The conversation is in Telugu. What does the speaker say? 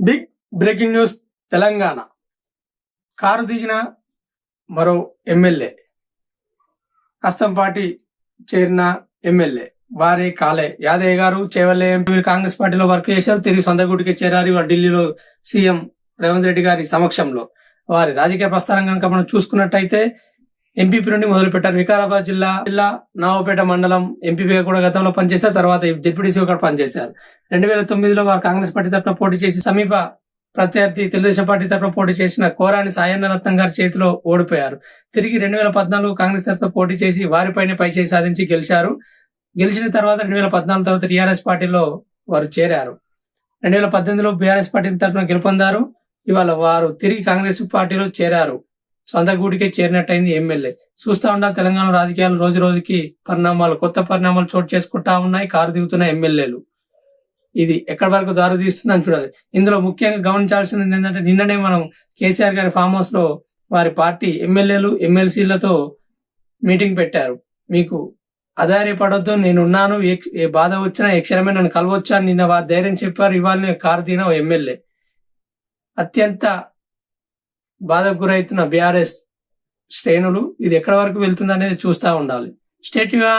Big breaking news Telangana. Car దిగిన మరో ఎమ్మెల్యే. పార్టీ చేరిన ఎమ్మెల్యే. వారి కాలే. యాదయ్య గారు చేవల్లే ఎంపీ కాంగ్రెస్ పార్టీలో వర్క్ చేశారు. తిరిగి సొంత గుడికి చేరారు ఢిల్లీలో సీఎం రేవంత్ రెడ్డి గారి సమక్షంలో. వారి రాజకీయ ప్రస్థానం కనుక మనం చూసుకున్నట్టయితే ఎంపీపీ నుండి మొదలు పెట్టారు వికారాబాద్ జిల్లా జిల్లా నావపేట మండలం ఎంపీపీగా కూడా గతంలో పనిచేశారు. తర్వాత జెడ్పీటీసీ కూడా పనిచేశారు. రెండు వేల తొమ్మిదిలో వారు కాంగ్రెస్ పార్టీ తరఫున పోటీ చేసి సమీప ప్రత్యర్థి తెలుగుదేశం పార్టీ తరఫున పోటీ చేసిన కోరాని సాయన్న రత్నం గారి చేతిలో ఓడిపోయారు. తిరిగి రెండు వేల పద్నాలుగు కాంగ్రెస్ తరఫున పోటీ చేసి వారిపైనే పై చేసి సాధించి గెలిచారు. గెలిచిన తర్వాత రెండు వేల పద్నాలుగు తర్వాత టీఆర్ఎస్ పార్టీలో వారు చేరారు. రెండు వేల పద్దెనిమిదిలో బీఆర్ఎస్ పార్టీ తరఫున గెలుపొందారు. ఇవాళ వారు తిరిగి కాంగ్రెస్ పార్టీలో చేరారు. సొంత గూటికే చేరినట్టయింది ఎమ్మెల్యే. చూస్తా ఉండాలి తెలంగాణ రాజకీయాలు రోజు రోజుకి పరిణామాలు కొత్త పరిణామాలు చోటు చేసుకుంటా ఉన్నాయి కారు దిగుతున్న ఎమ్మెల్యేలు. ఇది ఎక్కడి వరకు దారి తీస్తుందని చూడాలి. ఇందులో ముఖ్యంగా గమనించాల్సింది ఏంటంటే నిన్ననే మనం కేసీఆర్ గారి ఫామ్ హౌస్లో వారి పార్టీ ఎమ్మెల్యేలు ఎమ్మెల్సీలతో మీటింగ్ పెట్టారు. మీకు అధార్యపడొద్దు నేను ఉన్నాను ఏ బాధ వచ్చినా ఏ క్షణమే నన్ను కలవచ్చు అని నిన్న వారి ధైర్యం చెప్పారు. ఇవాళ నేను కారు దిగిన ఎమ్మెల్యే. అత్యంత బాధకు గురవుతున్న బీఆర్ఎస్ శ్రేణులు ఇది ఎక్కడి వరకు వెళ్తుంది అనేది చూస్తూ ఉండాలి. స్టేట్